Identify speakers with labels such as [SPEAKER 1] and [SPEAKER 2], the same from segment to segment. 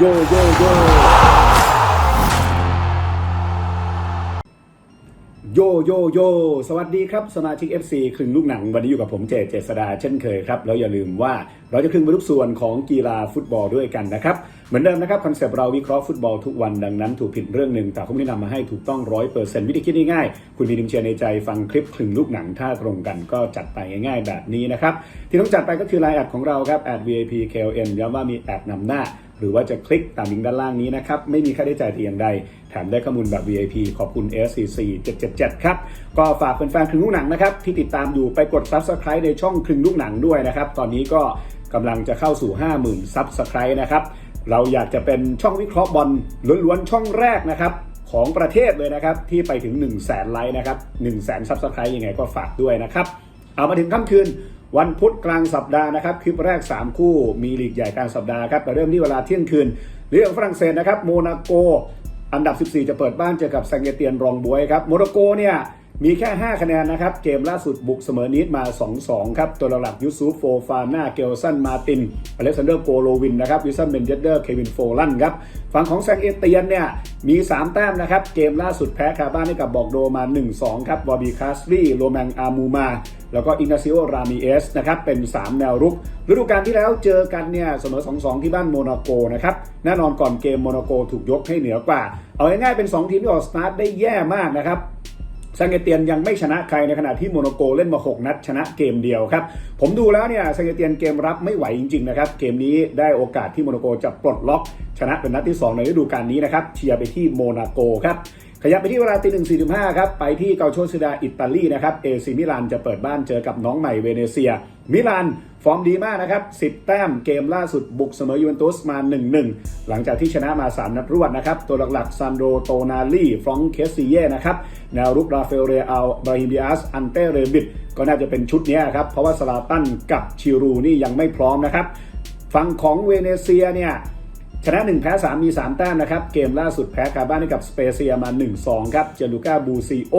[SPEAKER 1] โยโยโยโยโยโยสวัสดีครับ สมาชิก FC ครึ่งลูกหนัง วันนี้อยู่กับผมเจเจษดาเช่นเคยครับ แล้วอย่าลืมว่าเราจะครึ่งไปทุกส่วนของกีฬาฟุตบอลด้วยกันนะครับ เหมือนเดิมนะครับ คอนเซปต์เราวิเคราะห์ฟุตบอลทุกวันดังนั้นถูกผิดเรื่องหนึ่งแต่ผมแนะนำมาให้ถูกต้องร้อยเปอร์เซ็นต์วิธีคิดง่ายๆคุณมีดิมเชียร์ในใจฟังคลิปครึ่งลูกหนังถ้าตรงกันก็จัดไปง่ายๆแบบนี้นะครับที่ต้องจัดไปก็คือไลน์แอดของเราครับแอด VIP KLN ย้ำว่ามีแอดนำหน้า หรือว่าจะคลิกตามลิงก์ด้านล่างนี้นะครับ ไม่มีค่าใช้จ่ายแต่อย่างใด แถมได้ข้อมูลแบบ VIP ขอบคุณ SCC 777 ครับ ก็ฝากแฟนๆครึ่งลูกหนังนะครับ ที่ติดตามอยู่ไปกด Subscribe ในช่องครึ่งลูกหนังด้วยนะครับ ตอนนี้ก็กำลังจะเข้าสู่ 50,000 Subscribe นะครับ เราอยากจะเป็นช่องวิเคราะห์บอลล้วนๆช่องแรกนะครับของประเทศเลยนะครับที่ไปถึง 1 0 0 0 0แสนไลค์นะครับ1 0 0 0 0แสน Subscribe ยังไงก็ฝากด้วยนะครับ เอามาถึงค่ำคืน วันพุธกลางสัปดาห์นะครับคลิปแรก 3 คู่มีลีกใหญ่กลางสัปดาห์ครับแต่เริ่มที่เวลาเที่ยงคืนเรื่องฝรั่งเศสนะครับโมนาโก อันดับ 14 จะเปิดบ้านเจอกับแซงเกเตียนรองบวยครับโมนาโกเนี่ย มีแค่ 5 คะแนนนะครับ เกมล่าสุดบุกเสมอนิดมา 2-2 ครับ ตัวหลักยูซูฟโฟฟาน่าเกลสันมาตินอเล็กซานเดอร์โกโลวินนะครับวิสันเบนเจเดอร์เควินโฟลันครับ ฝั่งของแซงเอเตียนเนี่ยมี 3 แต้มนะครับ เกมล่าสุดแพ้คาบ้านให้กับบอกโดมา 1-2 ครับวอบีคาสลีโรแมงอามูมา แล้วก็อินาซิโอรามิเอสนะครับเป็น 3 แนวรุกฤดูกาลที่แล้วเจอกันเนี่ยเสมอ 2-2 ที่บ้านโมนาโกนะครับแน่นอนก่อนเกมโมนาโกถูกยกให้เหนือกว่า เอาง่ายๆเป็น 2 ทีมที่ออกสตาร์ทได้แย่มากนะครับ ซังเกเตียนยังไม่ชนะใครในขณะที่โมโนโกเล่นมา 6 นัดชนะเกมเดียวครับ ผมดูแล้วเนี่ยซังเกเตียนเกมรับไม่ไหวจริงๆนะครับ เกมนี้ได้โอกาสที่โมโนโกจะปลดล็อก ชนะเป็นนัดที่ 2 ในฤดูกาลนี้นะครับเชียร์ไปที่โมนาโกครับ ขยับไปที่เวลาตีหนึ่งสี่ห้าครับ ไปที่เกาโชซิดาอิตาลีนะครับเอซิมิลานจะเปิดบ้านเจอกับน้องใหม่เวเนเซีย มิลานฟอร์มดีมากนะครับ 10 แต้มเกมล่าสุดบุกเสมอยูเวนตุสมา 1-1 หลังจากที่ชนะมา 3 นัดรวดนะครับ ตัวหลักๆ ซันโดโตนาลีฟรองเคสซิเย่นะครับ แนวรุกราเฟลเรอัลบราฮิมดิอาส อันเตเรบิด ก็น่าจะเป็นชุดนี้ครับ เพราะว่าสลาตันกับชิรูนี่ยังไม่พร้อมนะครับ ฝั่งของเวเนเซียเนี่ย ชนะ 1 แพ้ 3 มี 3 แต้มนะครับ เกมล่าสุดแพ้คาบ้านให้กับสเปเซียมา 1-2 ครับเจลูก้าบูซีโอ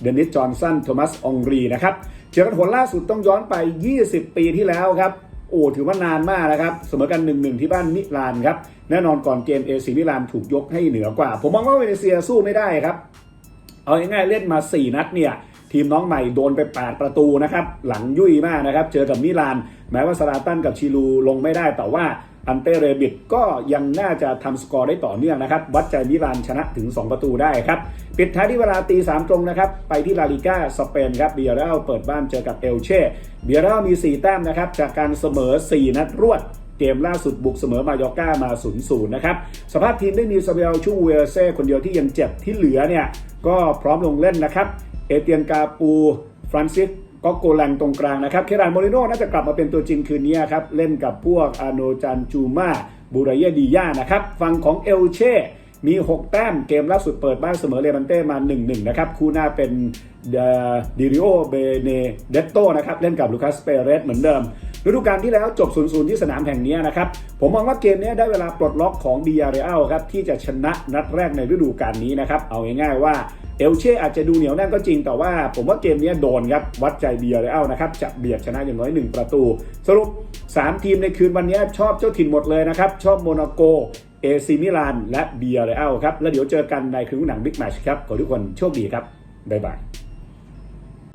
[SPEAKER 1] เดนิสจอห์นสัน โทมัส องรีนะครับเจอกันผลล่าสุดต้องย้อนไป 20 ปีที่แล้วครับโอ้ถือว่านานมากนะครับ เสมอกัน 1-1 ที่บ้านมิลานครับ แน่นอนก่อนเกมเอซีมิลานถูกยกให้เหนือกว่า ผมมองว่าเวเนเซียสู้ไม่ได้ครับ เอาง่ายๆเล่นมา 4 นัดเนี่ย ทีมน้องใหม่โดนไป 8 ประตูนะครับ หลังยุ่ยมากนะครับ เจอกับมิลาน แม้ว่าสลาตันกับชิลูลงไม่ได้แต่ว่าอันเตเรบิดก็ยังน่าจะทำสกอร์ได้ต่อเนื่องนะครับ วัดใจมิลานชนะถึง 2 ประตูได้ครับ ปิดท้ายที่เวลาตี3ตรงนะครับ ไปที่ลาลิก้าสเปนครับเบียร์เรลเปิดบ้านเจอกับเอลเช่เบียร์เรลมี 4 แต้มนะครับ จากการเสมอ 4 นัดรวดเกมล่าสุดบุกเสมอมายอร์ก้ามา 0-0 นะครับ สภาพทีมได้มีซาเบลชูเวเซ่คนเดียวที่ยังเจ็บที่เหลือเนี่ยก็พร้อมลงเล่นนะครับ เอเตียนกาปู ฟรานซิสก็โกลังตรงกลางนะครับ เครานโมริโน่น่าจะกลับมาเป็นตัวจริงคืนนี้ครับ เล่นกับพวกอาโนจันจูมาบูรายเยดีย่านะครับฝั่งของเอลเช่มี 6 แต้มเกมล่าสุดเปิดบ้านเสมอเลมันเต้มา 1-1 นะครับ คู่หน้าเป็นดิริโอเบเนเดตโตนะครับ เล่นกับลูคัสเปเรสเหมือนเดิม ฤดูกาลที่แล้วจบ 0-0 ที่สนามแห่งนี้นะครับ ผมมองว่าเกมนี้ได้เวลาปลดล็อกของดีอาร์เรอลครับที่จะชนะนัดแรกในฤดูกาลนี้นะครับ เอาง่ายๆว่าเอลเช่อาจจะดูเหนียวแน่นก็จริงแต่ว่า ผมว่าเกมนี้โดนครับ วัดใจดีอาร์เรอัลนะครับ จะเบียดชนะอย่างน้อย 1 ประตู สรุป 3 ทีมในคืนวันนี้ชอบเจ้าถิ่นหมดเลยนะครับ ชอบโมนาโกเอซิมิลานและเบียร์เรอัลครับ แล้วเดี๋ยวเจอกันในคืนหนังบิ๊กแมชครับ ขอทุกคนโชคดีครับ บ๊ายบาย